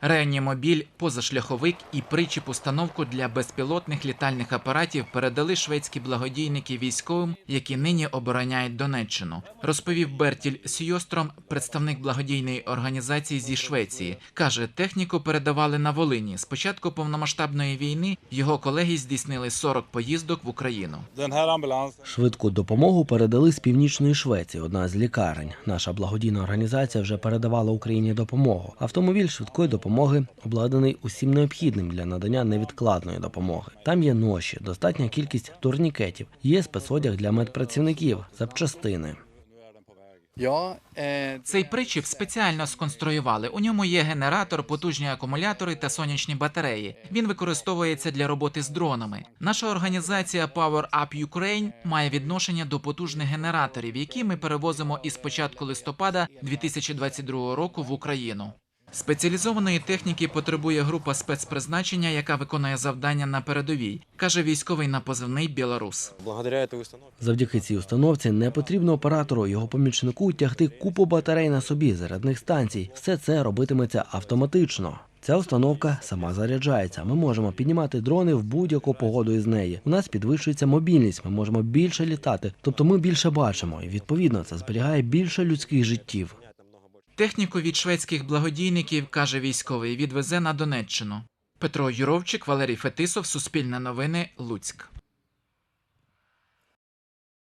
Реанімобіль, позашляховик і причіп установку для безпілотних літальних апаратів передали шведські благодійники військовим, які нині обороняють Донеччину. Розповів Бертіль Сьйостром, представник благодійної організації зі Швеції. каже, техніку передавали на Волині. З початку повномасштабної війни його колеги здійснили 40 поїздок в Україну. Швидку допомогу передали з північної Швеції, одна з лікарень. Наша благодійна організація вже передавала Україні допомогу. Автомобіль швидкої допомоги обладнаний усім необхідним для надання невідкладної допомоги. Там є ноші, достатня кількість турнікетів, є спецодяг для медпрацівників, запчастини. Eh, Цей причіп спеціально сконструювали. У ньому є генератор, потужні акумулятори та сонячні батареї. Він використовується для роботи з дронами. Наша організація Power Up Ukraine має відношення до потужних генераторів, які ми перевозимо із початку листопада 2022 року в Україну. Спеціалізованої техніки потребує група спецпризначення, яка виконує завдання на передовій, каже військовий на позивний Білорус. Благодаря этой установке Завдяки цій установці не потрібно оператору його помічнику тягти купу батарей на собі зарядних станцій. Все це робитиметься автоматично. Ця установка сама заряджається. Ми можемо піднімати дрони в будь-яку погоду із неї. У нас підвищується мобільність, ми можемо більше літати, тобто ми більше бачимо, і відповідно це зберігає більше людських життів. Техніку від шведських благодійників, каже військовий, відвезе на Донеччину. Петро Юровчик, Валерій Фетисов, Суспільне новини, Луцьк.